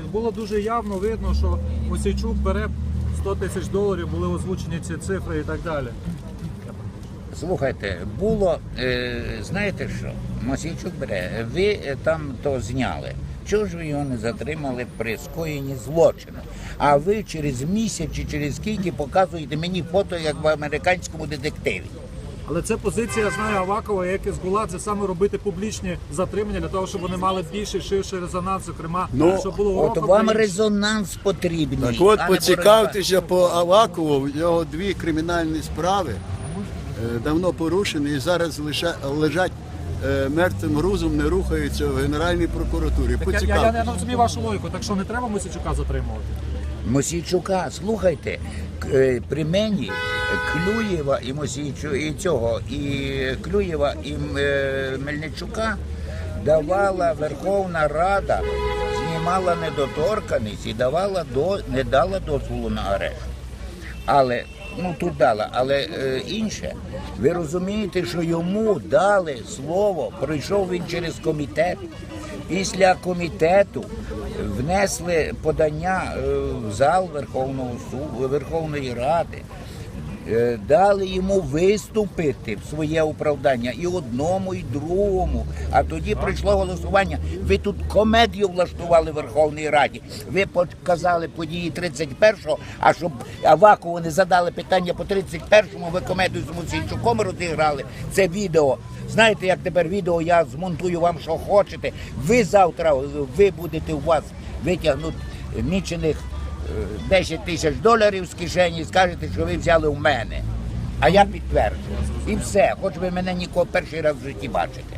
Було дуже явно видно, що Мосійчук бере 100 тисяч доларів, були озвучені ці цифри і так далі. Слухайте, було, е, знаєте що, Мосійчук бере, ви е, там то зняли. Чого ж ви його не затримали при скоєнні злочину? А ви через місяць чи через скільки показуєте мені фото, як в американському детективі. Але це позиція, я знаю, Авакова, як і Згула, це саме робити публічні затримання для того, щоб вони мали більший, ширший резонанс, зокрема, Ну, щоб було От вам резонанс потрібний. Так от поцікавтеся по Авакову, в нього дві кримінальні справи е, давно порушені і зараз лише лежать е, мертвим грузом, не рухаються в Генеральній прокуратурі. Так я, я, я не розумію вашу логіку, так що не треба Мосійчука затримувати. Мосійчука, слухайте, е, при мені Клюєва і Мосійчу, і цього, і Клюєва і е, Мельничука давала Верховна Рада, знімала недоторканість і давала до, не дала дозволу на арешт. Але ну тут дала, але е, інше. Ви розумієте, що йому дали слово, пройшов він через комітет. Після комітету внесли подання е, в зал Верховного суду Верховної Ради. Е, Дали йому виступити в своє оправдання і одному, і другому. А тоді прийшло голосування. Ви тут комедію влаштували в Верховній Раді. Ви показали події 31-го, а щоб Авакову не задали питання по 31-му, ви комедію з Мусійчуком розіграли. Це відео. Знаєте, як тепер відео я змонтую вам, що хочете. Ви завтра ви будете у вас витягнути мічених е, 10 тисяч доларів з кишені і скажете, що ви взяли у мене. А я підтверджую. І все, хоч ви мене ніколи перший раз в житті бачите.